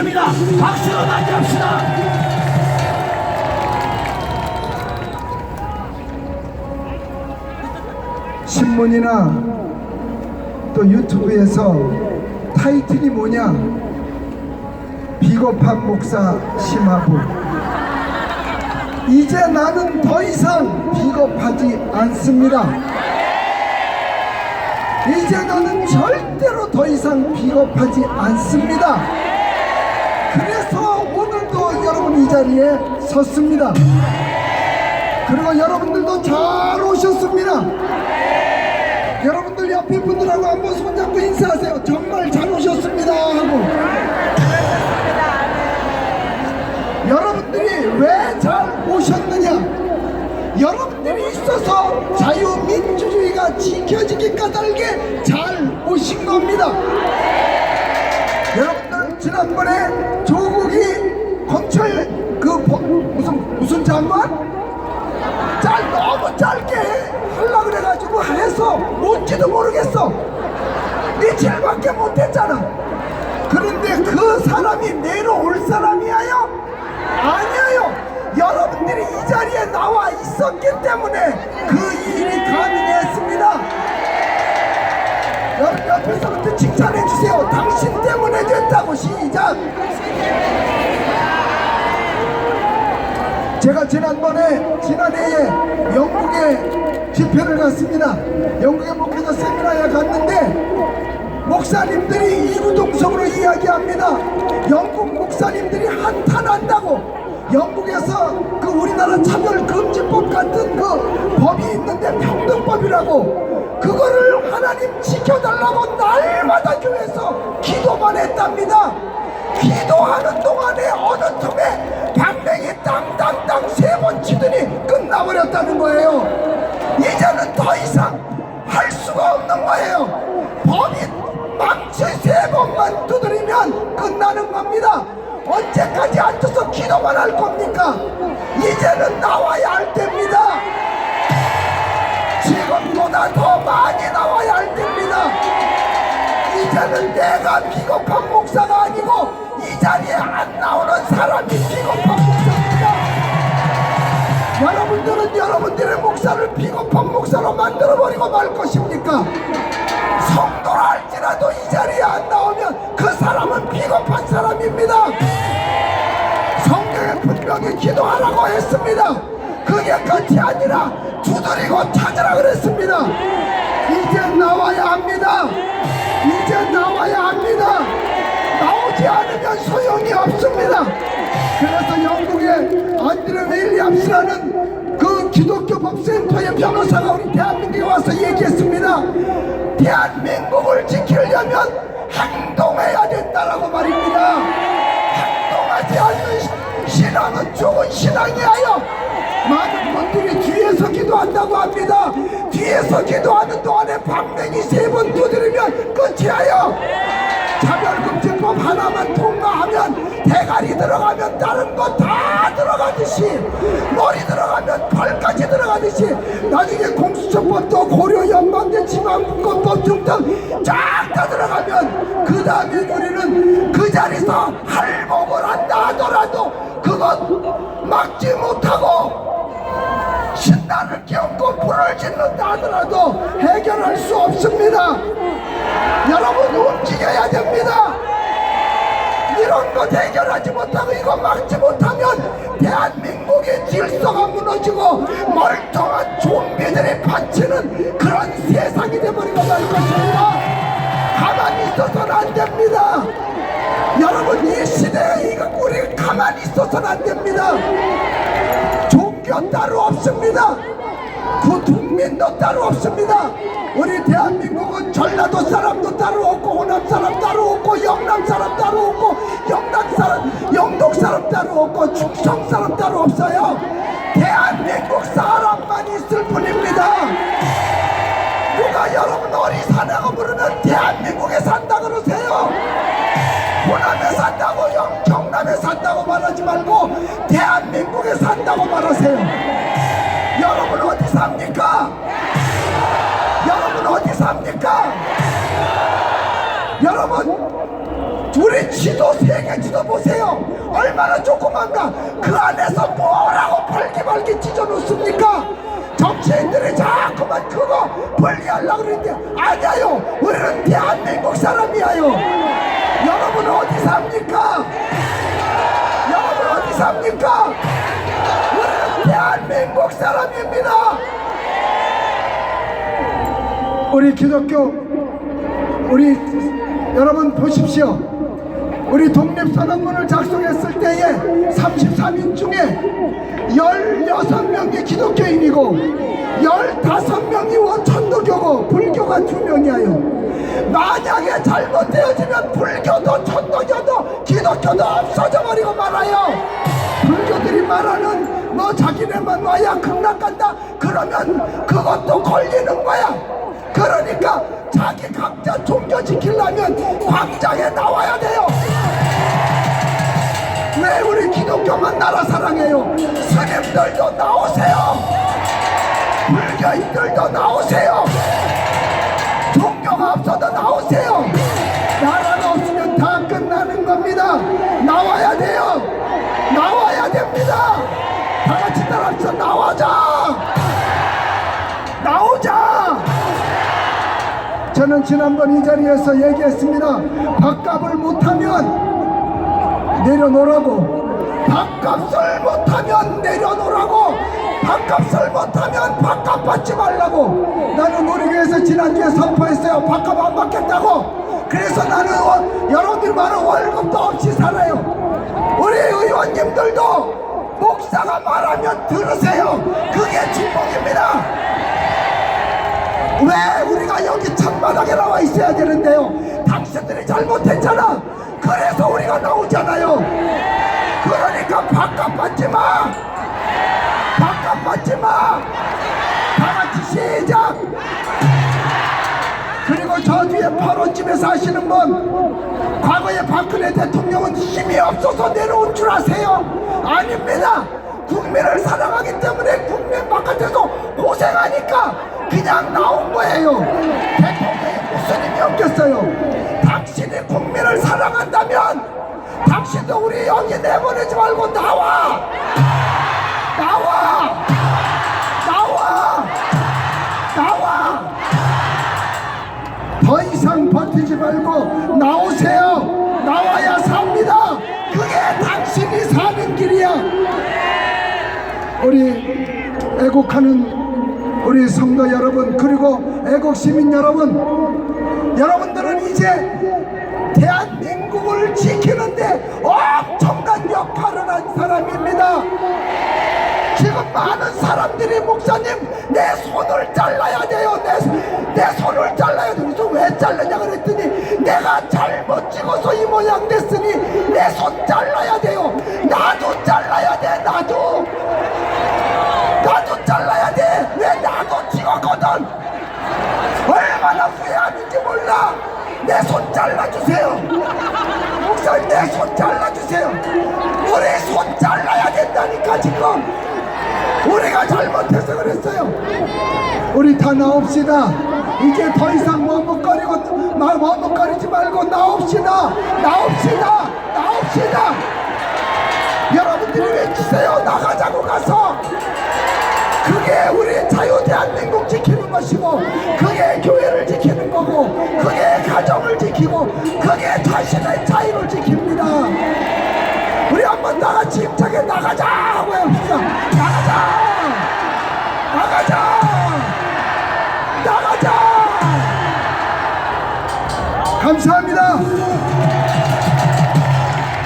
주십니다. 박수로 맞이합시다. 신문이나 또 유튜브에서 타이틀이 뭐냐? 비겁한 목사 심하부. 이제 나는 더 이상 비겁하지 않습니다. 이제 나는 절대로 더 이상 비겁하지 않습니다. 그래서 오늘도 여러분 이 자리에 섰습니다. 그리고 여러분들도 잘 오셨습니다. 여러분들 옆에 분들하고 한번 손잡고 인사하세요. 정말 잘 오셨습니다 하고. 여러분들이 왜 잘 오셨느냐? 여러분들이 있어서 자유민주주의가 지켜지기 까닭에 잘 오신 겁니다. 지난번에 조국이 검찰 그 보- 무슨 무슨 장관? 짤 너무 짧게 하려 그래가지고 해서 뭔지도 모르겠어. 며칠밖에 못했잖아. 그런데 그 사람이 내려올 사람이야요? 아니에요. 여러분들이 이 자리에 나와 있었기 때문에 그 일이 가능했습니다. 여러분 옆에서부터 칭찬 시작 제가 지난번에 지난해에 영국에 집회를 갔습니다. 영국의 목회자 세미나에 갔는데 목사님들이 이구동성으로 이야기합니다. 영국 목사님들이 한탄한다고. 영국에서 그 우리나라 차별금지법 같은 그 법이 있는데 평등법이라고 그거를 하나님 지켜달라고 날마다 교회에서 기도만 했답니다. 기도하는 동안에 어느 틈에 방맹이 땅땅땅 세 번 치더니 끝나버렸다는 거예요. 이제는 더 이상 할 수가 없는 거예요. 법이 망치 세 번만 두드리면 끝나는 겁니다. 언제까지 앉아 서 기도만 할 겁니까? 이제는 나와야 할 때입니다. 지금보다 더 많이 나와야 할 때입니다. 이제는 내가 비겁한 목사가 아니고 이 자리에 안 나오는 사람이 비겁한 목사입니다. 여러분들은 여러분들의 목사를 비겁한 목사로 만들어버리고 말 것입니까? 성도라 할지라도 이 자리에 안 나오면 그 사람은 비겁한 사람입니다. 했습니다. 그게 끝이 아니라 두드리고 찾으라 그랬습니다. 이제 나와야 합니다. 이제 나와야 합니다. 나오지 않으면 소용이 없습니다. 그래서 영국의 안드레 윌리엄스라는 그 기독교 법센터의 변호사가 우리 대한민국에 와서 얘기했습니다. 대한민국을 지키려면 행동 신앙은 죽은 신앙이에요. 많은 분들이 뒤에서 기도한다고 합니다. 뒤에서 기도하는 동안에 방맹이 세 번 두드리면 끝이에요. 차별금지법 하나만 통과하면 대가리 들어가면 다른 거 다 들어가듯이 머리 들어가면 발까지 들어가듯이 나중에 공수처법도 고려 연방제 지방분권법 등등 쫙 다 들어가면 그 다음에 우리는 그 자리에서 할복을 한다 하더라도 그것 막지 못하고 신나를 깨우고 불을 짓는다 하더라도 해결할 수 없습니다. 여러분 움직여야 됩니다. 이런 것 해결하지 못하고 이거 막지 못하면 대한민국의 질서가 무너지고 멀쩡한 좀비들이 바치는 그런 세상이 돼버리고 말 것입니다. 가만히 있어서는 안 됩니다. 여러분 이 우리 가만히 있어서는 안 됩니다. 종교 따로 없습니다. 그 국민도 따로 없습니다. 우리 대한민국은 전라도 사람도 따로 없고 호남 사람 따로 없고 영남 사람 따로 없고 영남 사람 영동 사람 따로 없고 충청 사람 따로 없어요. 대한민국 사람만 있을 산다고 말하세요. 여러분 어디 삽니까? 여러분 어디 삽니까? 여러분 우리 지도 세계 지도 보세요. 얼마나 조그만가. 그 안에서 뭐라고 벌기벌기 찢어놓습니까? 정치인들이 자꾸만 그거 분리하려고 그러는데 아니에요. 우리는 대한민국 사람이에요. 여러분 어디 삽니까? 여러분 어디 삽니까 사람입니다 우리 기독교 우리 여러분 보십시오. 우리 독립선언문을 작성했을 때에 33인 중에 16명이 기독교인이고 15명이 원천도교고 불교가 2명이에요. 만약에 잘못되어지면 불교도 천도교도 기독교도 없어져 버리고 말아요. 불교들이 말하는 뭐 자기네만 와야 극락간다 그러면 그것도 걸리는 거야. 그러니까 자기 각자 종교 지키려면 광장에 나와야 돼요. 왜 우리 기독교만 나라 사랑해요? 스님들도 나오세요. 불교인들도 나오세요. 저는 지난번 이 자리에서 얘기했습니다. 밥값을 못하면 내려놓으라고. 밥값을 못하면 내려놓으라고. 밥값을 못하면 밥값 받지 말라고. 나는 우리 교회에서 지난주에 선포했어요. 밥값 안 받겠다고. 그래서 나는 월- 여러분들 많은 월급도 없이 살아요. 우리 의원님들도 목사가 말하면 들으세요. 그게 축복입니다. 왜 우리가 여기 창바닥에 나와 있어야 되는데요? 당신들이 잘못했잖아. 그래서 우리가 나오잖아요. 그러니까 밥값 받지 마. 밥값 받지 마. 다 같이 시작. 그리고 저 뒤에 8호집에 사시는 분 과거에 박근혜 대통령은 힘이 없어서 내려온 줄 아세요? 아닙니다 국민을 사랑하기 때문에 국민 바깥에서 고생하니까 그냥 나온 거예요 대통령이 무슨 힘이 없겠어요 당신이 국민을 사랑한다면 당신도 우리 여기 내보내지 말고 나와 나와 나와 나와 더 이상 버티지 말고 나오세요. 나와야 삽니다. 그게 당신이 사는 길이야. 우리 애국하는 우리 성도 여러분 그리고 애국 시민 여러분 여러분들은 이제 대한민국을 지키는데 엄청난 역할을 한 사람입니다. 지금 많은 사람들이 목사님 내 손을 잘라야 돼요. 내, 내 손을 잘라야 돼. 그래서 왜 자르냐 그랬더니 내가 잘못 찍어서 이 모양 됐으니 내 손 잘라야 돼요 얼마나 후회하는지 몰라 내 손 잘라주세요 목사님 내 손 잘라주세요 우리 손 잘라야 된다니까 지금 우리가 잘못해서 그랬어요. 우리 다 나옵시다. 이제 더 이상 머뭇거리고 말 머뭇거리지 말고 나옵시다. 나옵시다. 나옵시다. 여러분들이 외치세요. 나가자고 가서. 그게 우리 자유 대한민국 지키는 것이고 자신의 자유를 지킵니다. 우리 한번 다 같이 힘차게 나가자고 합시다. 나가자! 나가자! 나가자! 감사합니다.